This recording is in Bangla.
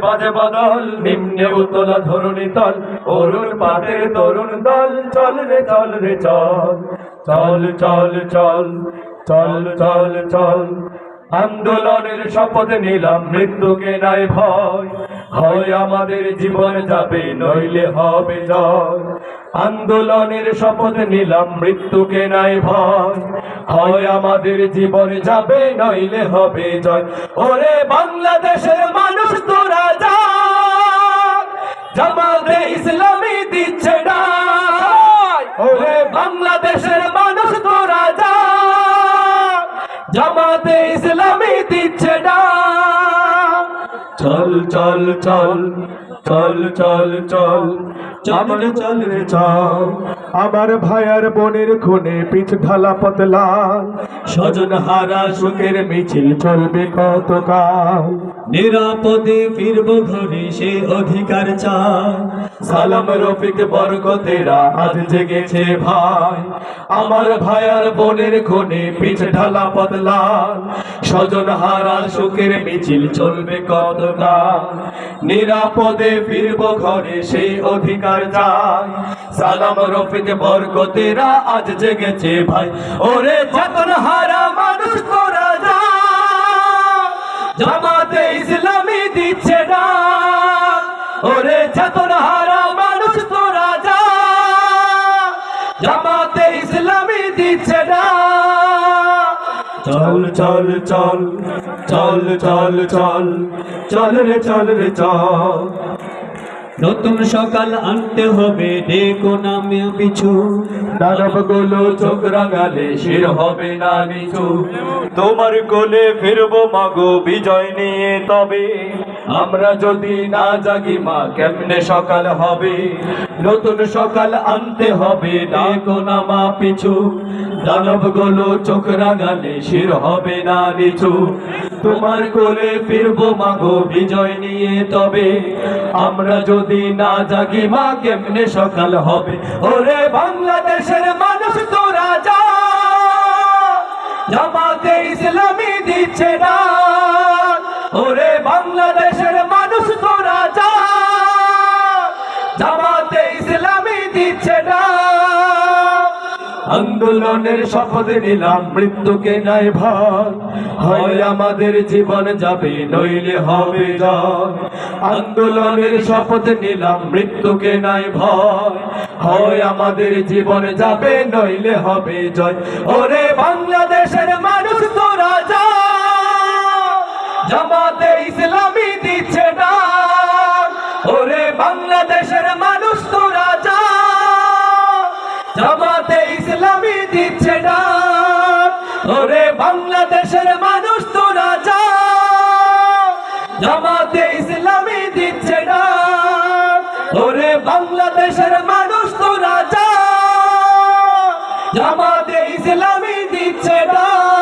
বাজে বদল, নিম্নে উতলা ধরণী তল অরুণ পাটের তরুণ দল। চল রে চল রে, চল চল চল চল চল চল চল। আন্দোলনের শপথ নিলাম, মৃত্যুকে নাই ভয়। হয় আমাদের জীবন যাবে, নইলে হবে জয়। আন্দোলনের শপথ নিলাম, মৃত্যুকে নাই ভয়। হয় আমাদের জীবন যাবে, নইলে হবে জয়। ওরে বাংলাদেশের মানুষ, তোরা যা। জামাতে ইসলামী দিচ্ছে ওরে বাংলাদেশের মানুষ, তোরা যা। জামাতে ইসলামী দিচ্ছে চল চল চল চল চল চল। চল চল রে আমার ভাইয়ার বোনের খুনে পিঠ ঢালা পতলা। স্বজন হারা সুখের মিছিল চলবে কতকাল? নিরাপদে ফিরব ঘরে সে অধিকার চায়। সালাম রফিক বরকতেরা আজ জেগেছে ভাই। আমার ভাইয়ার বোনের খুনে পিছ ঢালা বদলাল স্বজন হারা সুখের মিছিল চলবে কতকাল নিরাপদে ফিরব ঘরে সেই অধিকার চায়। সালাম রফিক বরকতেরা আজ জেগেছে ভাই। ওরে চেতন হারা মানুষ ওরে চেতন হারা মানুষ তো রাজা। জামাতে ইসলামী দিচ্ছে না। চল চল চল চল চল চল চল রে চল রে, চল। নতুন সকাল আনতে হবে, ডেকো নামে পিছু। দানবগুলো চোখ রাঙালে শির হবে না নিচু। তোমার কোলে ফিরবো মাগো বিজয় নিয়ে তবে। আমরা যদি না জাগি মা, কেমনে সকাল হবে? নতুন সকাল আনতে হবে, ডাকো না মা পিছু। দানবগুলো চোখ রাঙালে শির হবে না নিচু। তোমার কোলে ফিরবো মাগো, বিজয় নিয়ে তবে। আমরা যদি না জাগি, মা কেমনে সকাল হবে? ওরে বাংলাদেশের মানুষ তো রাজা, জামাতে ইসলামী দিচ্ছে ডাক আন্দোলনের শপথ নিলাম, মৃত্যুকে নাই ভাগ। হয় আমাদের জীবন যাবে, নইলে হবে জয়। আন্দোলনের শপথ নিলাম, মৃত্যুকে নাই ভয় হয় আমাদের জীবন যাবে, নইলে হবে জয়। ওরে বাংলাদেশের মানুষ তো যা দিচ্ছে ডাক ওরে বাংলাদেশের মানুষ তোরা যা জামাতে ইসলামী দিচ্ছে ডাক ওরে বাংলাদেশের মানুষ তোরা যা জামাতে ইসলামী দিচ্ছে ডাক